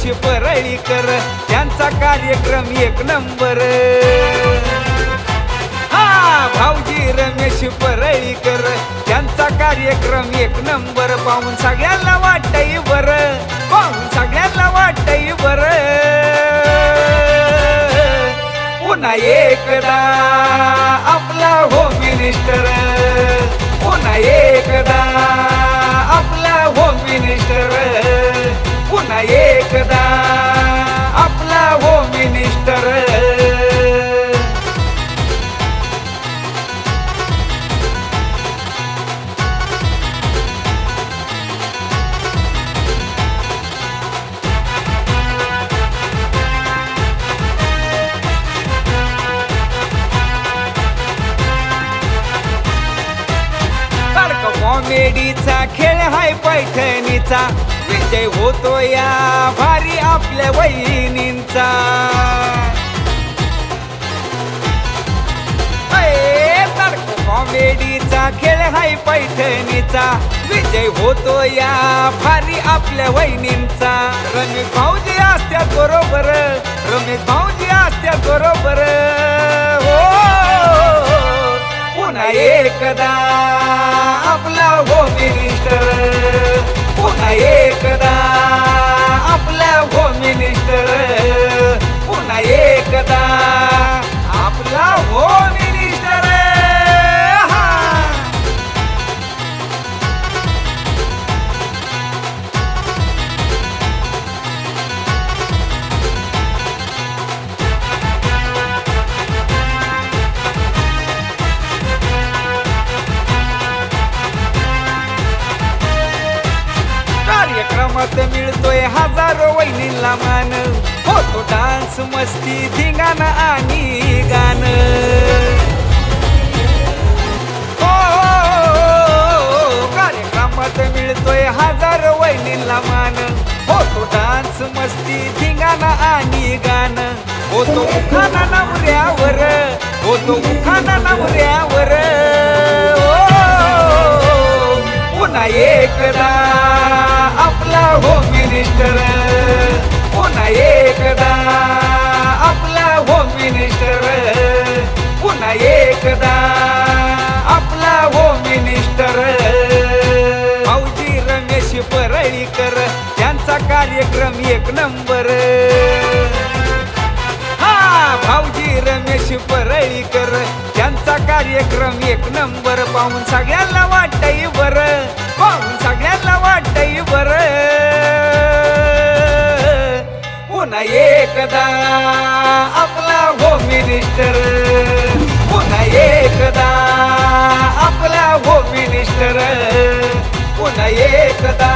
परळीकर त्यांचा कार्यक्रम एक नंबर. हा भाऊजी रमेश परळीकर त्यांचा कार्यक्रम एक नंबर. पाहून सगळ्यांना वाटतंय बर पाहून सगळ्यांना वाटतंय बर पुन्हा एकदा आपला होम मिनिस्टर पुन्हा एकदा कॉमेडीचा खेळ हाय पैठणीचा. विजय होतो या भारी आपल्या वहिनींचा. कॉमेडीचा खेळ हाय पैठणीचा. विजय होतो या भारी आपल्या वहिनींचा. रमेश भाऊजी असत्या बरोबर रमेश भाऊजी असत्या बरोबर. हो पुन्हा एकदा. आपला होम मिनिस्टर पुन्हा एकदा कार्यक्रमात मिळतोय हजारो वहिनीला मान. होतो डान्स मस्ती धिंगाणा आणि गाणं. हो, हो, हो कार्यक्रमात मिळतोय हजारो वहिनीला मान. होतो डान्स मस्ती धिंगाणा आणि गाणं. होतो उखाना नवऱ्यावर होतो उखाना नवऱ्यावर. हो, पुन्हा एकदा. Home minister. पुन्हा एकदा आपला होम मिनिस्टर। पुन्हा एकदा आपला होम मिनिस्टर। भाऊजी रमेश परळीकर त्यांचा कार्यक्रम एक नंबर। हा भाऊजी रमेश परळीकर त्यांचा कार्यक्रम एक नंबर। पाहून सगळ्यांना वाटतंय बरं। पाहून सगळ्या पुन्हा एकदा आपला होम मिनिस्टर पुन्हा एकदा आपला होम मिनिस्टर पुन्हा एकदा